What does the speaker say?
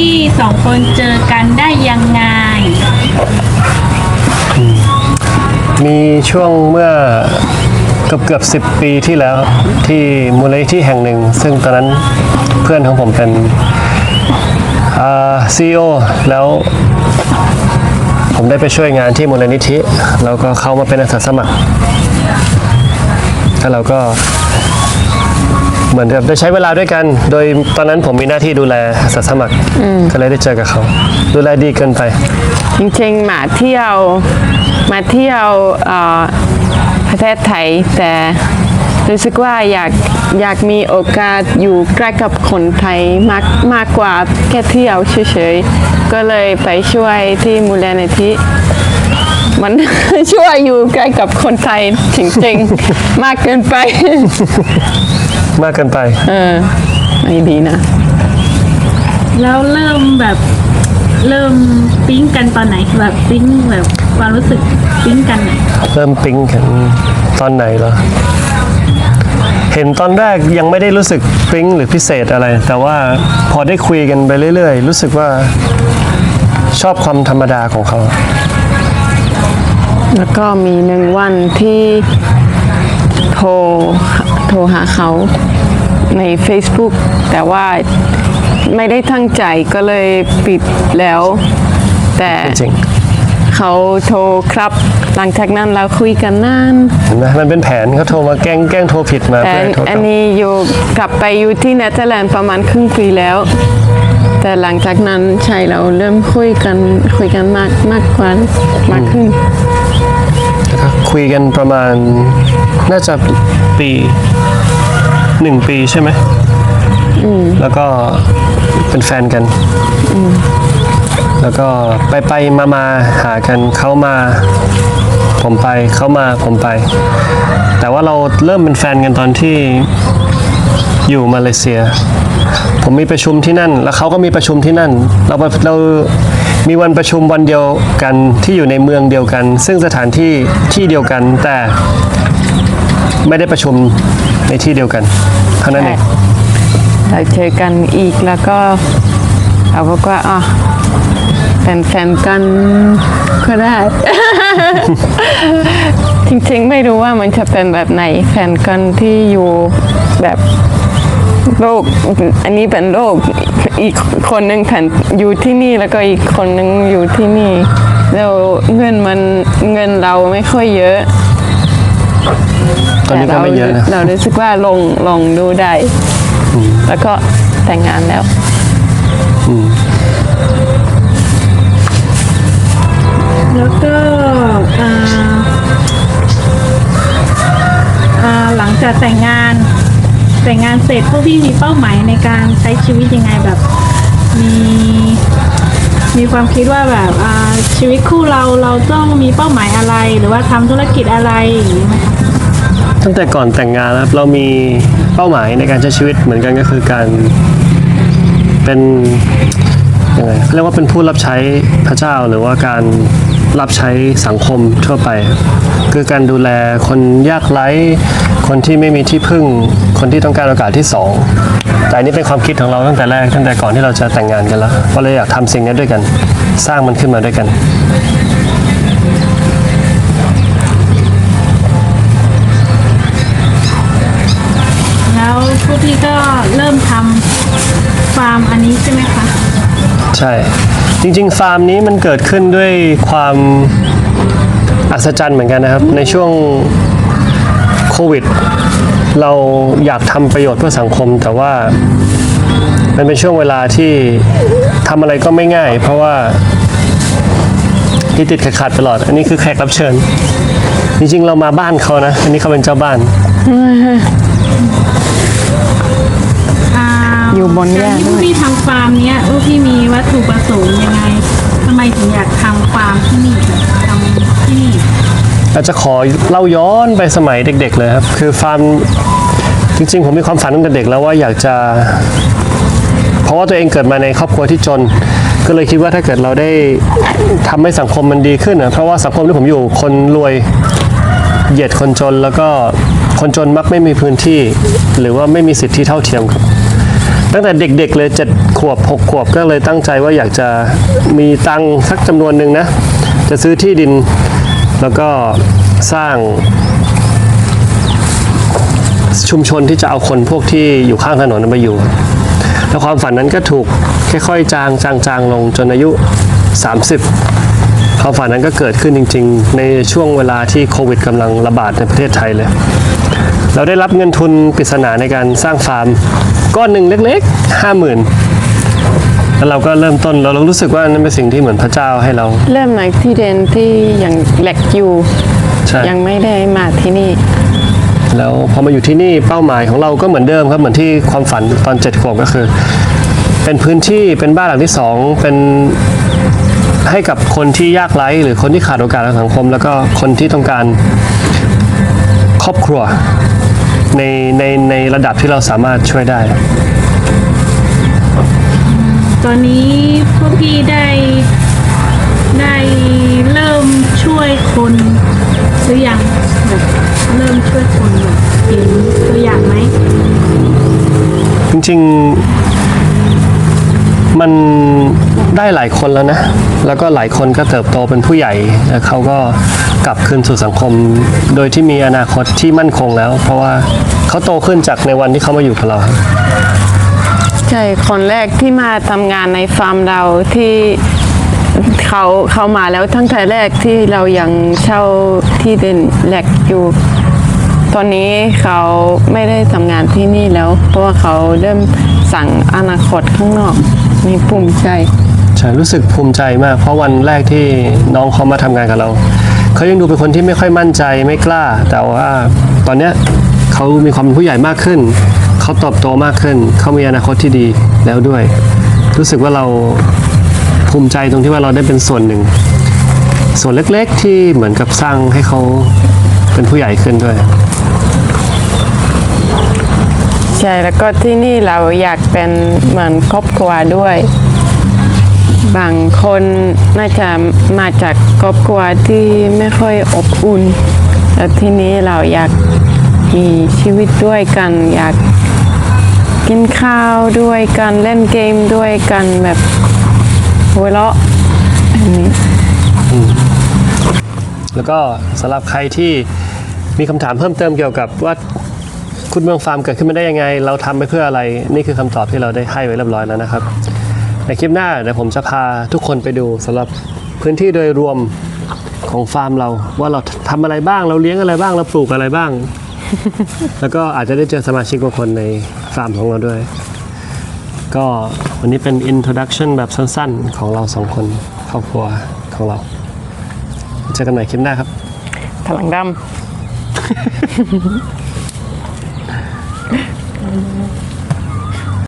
พวกพี่สองคนเจอกันได้ยังไง มีช่วงเมื่อเกือบเกือบสิบปีที่แล้วที่มูลนิธิแห่งหนึ่ง ซึ่งตอนนั้นเพื่อนของผมเป็นซีอีโอแล้วผมได้ไปช่วยงานที่มูลนิธิ แล้วก็เข้ามาเป็นอาสาสมัครแล้วเราก็ เหมือนกับได้ใช้เวลาด้วยกัน โดยตอนนั้นผมมีหน้าที่ดูแลอาสาสมัครก็เลยได้เจอกับเขา ดูแลดีเกินไป จริงๆมาเที่ยวมาเที่ยวเอ่อประเทศไทยแต่รู้สึกว่าอยากอยากมีโอกาสอยู่ใกล้กับคนไทยมากมากกว่าแค่เที่ยวเฉยๆก็เลยไปช่วยที่มูลนิธิ มันช่วยอยู่ใกล้กับคนไทยจริงๆ มากเกินไป มากเกินไป เออไม่ดีนะ แล้วเริ่มแบบเริ่มปิ๊งกันตอนไหนแบบปิ๊งแบบความรู้สึกปิ๊งกันอะเริ่มปิ๊งกันตอนไหนเหรอ เห็นตอนแรกยังไม่ได้รู้สึกปิ๊งหรือพิเศษอะไร แต่ว่าพอได้คุยกันไปเรื่อยๆ รู้สึกว่าชอบความธรรมดาของเขา แล้วก็มีหนึ่งวันที่โทรโทรหาเขาใน Facebook แต่ว่าไม่ได้ตั้งใจก็เลยปิดแล้ว แต่จริงเขาโทรครับ หลังจากนั้นเราคุยกันนานเห็นไหมมันเป็นแผนเขาโทรมาแกล้งแกล้งโทรผิดมาแต่เพื่อให้โทรกอัลันบนี้อยู่กลับไปอยู่ที่เนเธอร์แลนด์ประมาณครึ่งปีแล้ว แต่หลังจากนั้นใช่เราเริ่มคุยกันคุยกันมากมากกว่ามากขึ้น คุยกันประมาณน่าจะปีหนึ่งปีใช่ไหมแล้วก็เป็นแฟนกัน แล้วก็ไปไปมามาหากันเขามา ผมไปเขามาผมไป แต่ว่าเราเริ่มเป็นแฟนกันตอนที่อยู่มาเลเซีย ผมมีประชุมที่นั่น แล้วเขาก็มีประชุมที่นั่น เราเรามีวันประชุมวันเดียวกันที่อยู่ในเมืองเดียวกัน ซึ่งสถานที่ที่เดียวกัน แต่ไม่ได้ประชุมในที่เดียวกันเท่านั้นเองเราเจอกันอีกแล้วก็เราบอกว่าอ๋อเป็นแฟนกันก็ได้ จริงๆไม่รู้ว่ามันจะเป็นแบบไหนแฟนกันที่อยู่แบบ โลกอันนี้เป็นโลกอีกคนหนึ่งแผ่นอยู่ที่นี่แล้วก็อีกคนหนึ่งอยู่ที่นี่แล้วเงินมันเงินเราไม่ค่อยเยอะตอนนี้ก็ไม่เยอะนะเรารู้สึกว่าลองลองดูได้ แล้วก็แต่งงานแล้วแล้วก็อ่าอ่าหลังจากแต่งงาน แต่งงานเสร็จพวกพี่มีเป้าหมายในการใช้ชีวิตยังไงแบบ มีมีความคิดว่าแบบอ่าชีวิตคู่เราเราต้องมีเป้าหมายอะไร หรือว่าทำธุรกิจอะไรอย่างนี้ไหมคะตั้งแต่ก่อนแต่งงานนะครับเรามีเป้าหมายในการใช้ชีวิตเหมือนกันก็คือการเป็นยังไงเขาเรียกว่าเป็นผู้รับใช้พระเจ้าหรือว่าการ รับใช้สังคมทั่วไป คือการดูแลคนยากไร้ คนที่ไม่มีที่พึ่ง คนที่ต้องการโอกาสที่สองแต่อันนี้เป็นความคิดของเราตั้งแต่แรกตั้งแต่ก่อนที่เราจะแต่งงานกันแล้วก็เลยอยากทำสิ่งนี้ด้วยกัน สร้างมันขึ้นมาด้วยกันแล้วพวกพี่ก็เริ่มทำฟาร์มอันนี้ใช่ไหมคะ ใช่ จริงๆ ฟาร์มนี้มันเกิดขึ้นด้วยความอัศจรรย์เหมือนกันนะครับ ในช่วงโควิด เราอยากทำประโยชน์เพื่อสังคม แต่ว่ามันเป็นช่วงเวลาที่ทำอะไรก็ไม่ง่าย เพราะว่าที่ติดขัดตลอด อันนี้คือแขกรับเชิญ จริงๆ เรามาบ้านเขานะ อันนี้เขาเป็นเจ้าบ้าน อยู่บนแยการกที่พด้ววกยพี่ทำฟาร์มเนี้ยพวกพี่มีวัตถุประสงค์ยังไงทำไมถึงอยากทำฟาร์มที่นี่แบบทำที่นี่อาจจะขอเล่าย้อนไปสมัยเด็ก ๆ เลยครับ คือฟาร์มจริงๆ ผมมีความฝันตั้งแต่เด็กแล้วว่าอยากจะ เพราะว่าตัวเองเกิดมาในครอบครัวที่จน ก็เลยคิดว่าถ้าเกิดเราได้ทำให้สังคมมันดีขึ้นนะเพราะว่าสังคมที่ผมอยู่คนรวยเหยียดคนจนแล้วก็คนจนมักไม่มีพื้นที่ หรือว่าไม่มีสิทธิเท่าเทียมครับ ตั้งแต่เด็กๆเลยเจ็ดขวบหกขวบก็เลยตั้งใจว่าอยากจะมีตังค์สักจำนวนหนึ่งนะ จะซื้อที่ดิน แล้วก็สร้างชุมชนที่จะเอาคนพวกที่อยู่ข้างถนนมาอยู่ แล้วความฝันนั้นก็ถูกค่อยๆจางจางจางลงจนอายุ 30 ความฝันนั้นก็เกิดขึ้นจริง ๆ ในช่วงเวลาที่โควิดกำลังระบาดในประเทศไทยเลย เราได้รับเงินทุนปริศนาในการสร้างฟาร์ม ก้อนหนึ่งเล็กๆห้าหมื่นแล้วเราก็เริ่มต้นเรารู้สึกว่านั่นเป็นสิ่งที่เหมือนพระเจ้าให้เรา เริ่มในที่เดนที่ยังเล็กอยู่ใช่ยังไม่ได้มาที่นี่ แล้วพอมาอยู่ที่นี่เป้าหมายของเราก็เหมือนเดิมครับเหมือนที่ความฝันตอนเจ็ดขวบก็คือ เป็นพื้นที่เป็นบ้านหลังที่สองเป็นให้กับคนที่ยากไร้หรือคนที่ขาดโอกาสทางสังคม แล้วก็คนที่ต้องการครอบครัว ในในในระดับที่เราสามารถช่วยได้ ตอนนี้พวกพี่ได้ได้เริ่มช่วยคนหรือยังแบบเริ่มช่วยคนแบบเห็นตัวอย่างไหมจริงๆ มันได้หลายคนแล้วนะ แล้วก็หลายคนก็เติบโตเป็นผู้ใหญ่แล้วเขาก็กลับคืนสู่สังคม โดยที่มีอนาคตที่มั่นคงแล้ว เพราะว่าเขาโตขึ้นจากในวันที่เขามาอยู่กับเราใช่คนแรกที่มาทำงานในฟาร์มเราที่เขาเขามาแล้วตั้งแต่แรกที่เรายังเช่าที่เดินแหลกอยู่ ตอนนี้เขาไม่ได้ทำงานที่นี่แล้ว เพราะว่าเขาเริ่มสั่งอนาคตข้างนอก มีภูมิใจ ใช่รู้สึกภูมิใจมาก เพราะวันแรกที่น้องเขามาทำงานกับเราเขายังดูเป็นคนที่ไม่ค่อยมั่นใจไม่กล้า แต่ว่าตอนเนี้ยเขามีความเป็นผู้ใหญ่มากขึ้นเขาเติบโตมากขึ้นเขามีอนาคตที่ดีแล้วด้วย รู้สึกว่าเราภูมิใจตรงที่ว่าเราได้เป็นส่วนหนึ่ง ส่วนเล็กๆที่เหมือนกับสร้างให้เขาเป็นผู้ใหญ่ขึ้นด้วย ใช่แล้วก็ที่นี่เราอยากเป็นเหมือนครอบครัวด้วย บางคนน่าจะมาจากครอบครัวที่ไม่ค่อยอบอุ่นแต่ที่นี้เราอยากมีชีวิตด้วยกัน อยากกินข้าวด้วยกันเล่นเกมด้วยกันแบบหัวเราะอันนี้แล้วก็สำหรับใครที่มีคำถามเพิ่มเติมเกี่ยวกับว่า คุณเมืองฟาร์มเกิดขึ้นมาได้ยังไง เราทำไปเพื่ออะไรนี่คือคำตอบที่เราได้ให้ไว้เรียบร้อยแล้วนะครับ ในคลิปหน้าเดี๋ยวผมจะพาทุกคนไปดูสำหรับพื้นที่โดยรวมของฟาร์มเรา ว่าเราทำอะไรบ้างเราเลี้ยงอะไรบ้างเราปลูกอะไรบ้าง แล้วก็อาจจะได้เจอสมาชิกบางคนในฟาร์มของเราด้วย ก็วันนี้เป็น introduction แบบสั้นๆ ของเราสองคนครอบครัวของเราเจอกันใหม่คลิปหน้าครับพลังดำ